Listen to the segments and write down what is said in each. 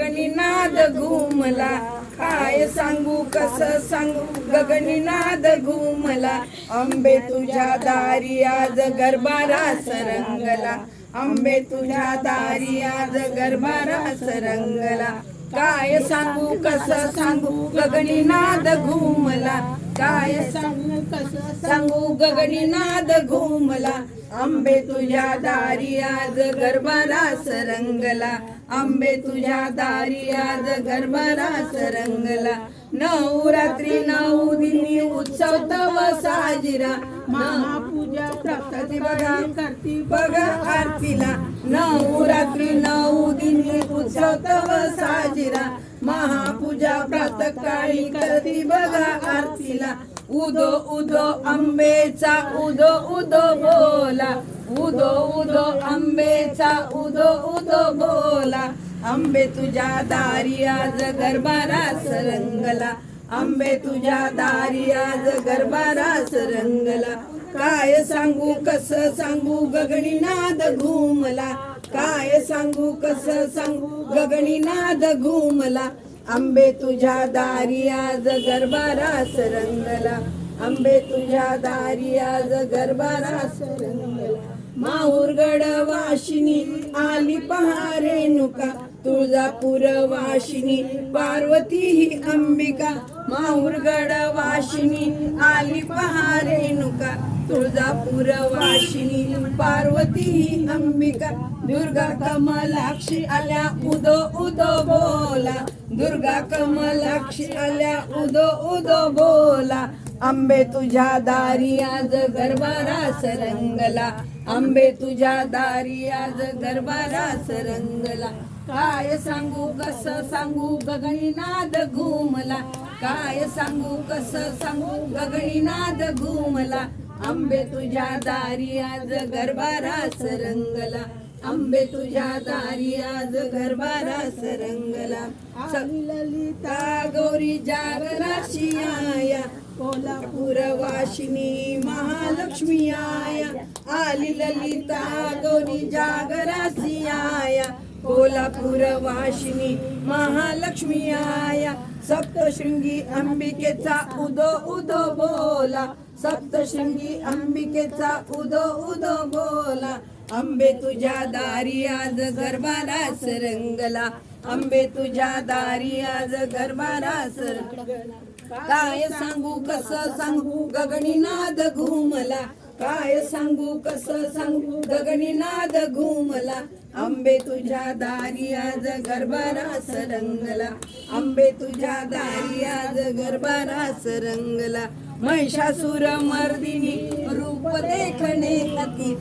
गगनीनाद घुमला. काय सांगू कस सांगू? गगनीनाद घुमला. आंबे तुझ्या दारी आज गरबारा सरंगला. आंबे तुझ्या दारी आज गरबारा सरंगला. काय सांगू कस सांगू? गगनीनाद घुमला. काय सांगू कस सांगू? गगनी नाद घुमला. आंबे तुझ्या दारी आज गरबारा रंगला आंबे तुझ्या दारी आज गरबारा सरंगला. नवरात्री नऊ दिनी उत्सव तव साजरा. महापूजा प्राप्ती बघा करती बघा आरतीला. नवरात्री नऊ दिनी उत्सव तव साजरा. महापूजा प्रातकाळी करती बघा आरतीला. उदो उदो आंबेचा उदो उदो बोला. उदो उदो आंबेचा उदो उदो बोला. आंबे तुझ्या दारी आज गरबारा सरंगला आंबे तुझ्या दारी आज गरबारा सरंगला काय सांगू कस सांगू गगनीनाद घुमला. काय सांगू कस सांगू गगनीनाद घुमला. आंबे तुझ्या दारी आज गरबारा रंगला. आंबे तुझ्या दारी आज गरबारा रंगला. माहूरगड वाशिनी आली पहारे नुका. तुळजापूर वाशिनी पार्वती ही अंबिका. माहूरगड वाशिनी आली पहारे नुका. तुळजापूर वाशिनी पार्वती ही अंबिका. दुर्गा कमलाक्षी आल्या उदो उदो बोला. दुर्गा कमलाक्षी आल्या उदो उदो बोला. आंबे तुझ्या दारी आज गरबारा सरंगला. आंबे तुझ्या दारी आज गरबारा सरंगला. काय सांगू कस सांगू गगणीनाद घुमला. काय सांगू कस सांगू गगणीनाद घुमला. आंबे तुझ्या दारी आज गरबारा सरंगला. आंबे तुझ्या दारी आज गरबारा सरंगला. सगळी ललिता गौरी जागराशी आया. कोल्हापूर वाशिनी महालक्ष्मी आया. आली ललिता गौरी जागराशी आया. कोल्हापूर वाशिनी महालक्ष्मी आया. सप्तशृंगी अंबिकेचा उदो उदो बोला. सप्तशृंगी अंबिकेचा उदो उदो बोला अंबे तुझ्या दारी आज गरबारा सरंगला. अंबे तुझ्या दारी आज गरबारा सरंगला. काय सांगू कस सांगू गगनीनाद घुमला. काय सांगू कस सांगू गगनीनाद घुमला. आंबे तुझ्या दारी आज गरबारा रंगला. आंबे तुझ्या दारी आज गरबारा रंगला. महिषासुर मर्दिनी रूप देखणे अति.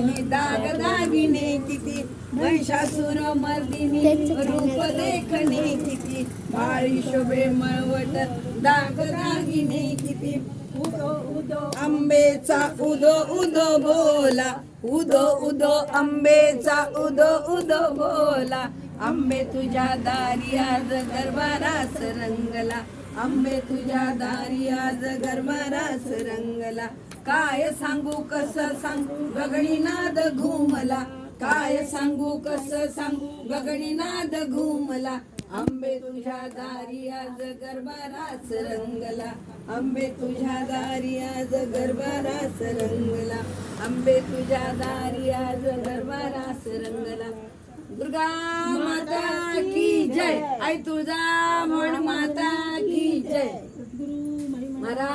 ही दाग दागिने किती. महिषासुर मर्दिनी रूप देखणे किती. बाळी शोभे मळवट दाग दागिने किती. उदो उदो आंबेचा उदो उदो बोला. उदो उदो आंबेचा उदो उदो बोला. आंबे तुझ्या दारी आज गरबारास रंगला. आंबे तुझ्या दारी आज गरबारास रंगला. काय सांगू कस सांगू गगणीनाद घुमला. काय सांगू कस सांगू गगणीनाद घुमला. आंबे तुझ्या दारी आज गरबारा सरंगला आंबे तुझ्या दारी आज गरबारा सरंगला आंबे तुझ्या दारी आज गरबारा सरंगला दुर्गा माता की जय. आई तुळजा म्हण माता की जय. महाराज